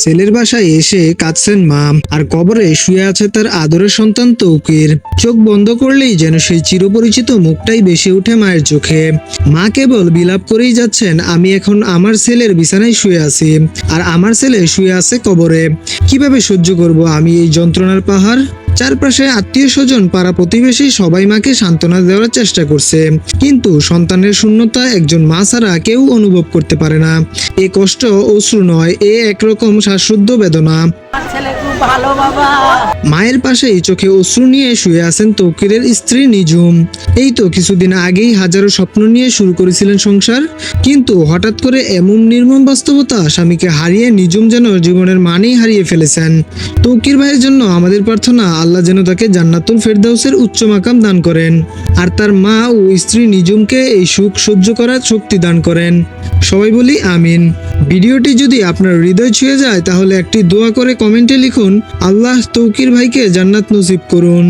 ছেলের বাসায় এসে কাঁদছেন মা আর কবরে শুয়ে আছে তার আদরের সন্তান তৌকির। চোখ বন্ধ করলেই যেন সেই চিরপরিচিত মুখটাই বেশি ওঠে মায়ের চোখে। মা কেবল বিলাপ করেই যাচ্ছেন, আমি এখন আমার ছেলের বিছানায় শুয়ে আছি আর আমার ছেলে শুয়ে আছে কবরে। কীভাবে সহ্য করব আমি এই যন্ত্রণার পাহাড়? চারপাশে আত্মীয় স্বজন, পাড়া প্রতিবেশী সবাই মাকে সান্ত্বনা দেওয়ার চেষ্টা করছে। কিন্তু সন্তানের শূন্যতা একজন মা ছাড়া কেউ অনুভব করতে পারে না। এ কষ্ট অশ্রু নয়, এ একরকম শ্বাসরুদ্ধ বেদনা। ভালো, বাবা। মায়ের পাশেই চোখে অশ্রু নিয়ে শুয়ে আছেন তৌকিরের স্ত্রী নিজুম এই তো কিছুদিন আগেই হাজারো স্বপ্ন নিয়ে শুরু করেছিলেন সংসার। কিন্তু হঠাৎ করে এমন নির্মম বাস্তবতা স্বামীকে হারিয়ে নিজুম যেন জীবনের মানেই হারিয়ে ফেলেছেন। তৌকির ভাইয়ের জন্য আমাদের প্রার্থনা, আল্লাহ যেন তাকে জান্নাতুল ফেরদাউসের উচ্চ মাকাম দান করেন। আর তার মা ও স্ত্রী নিজুমকে এই সুখ সহ্য করার শক্তি দান করেন। সবাই বলি আমিন। ভিডিওটি যদি আপনার হৃদয় ছুঁয়ে যায়, তাহলে একটি দোয়া করে কমেন্টে লিখুন, আল্লাহ তৌকির ভাইকে জান্নাত নসিব করুন।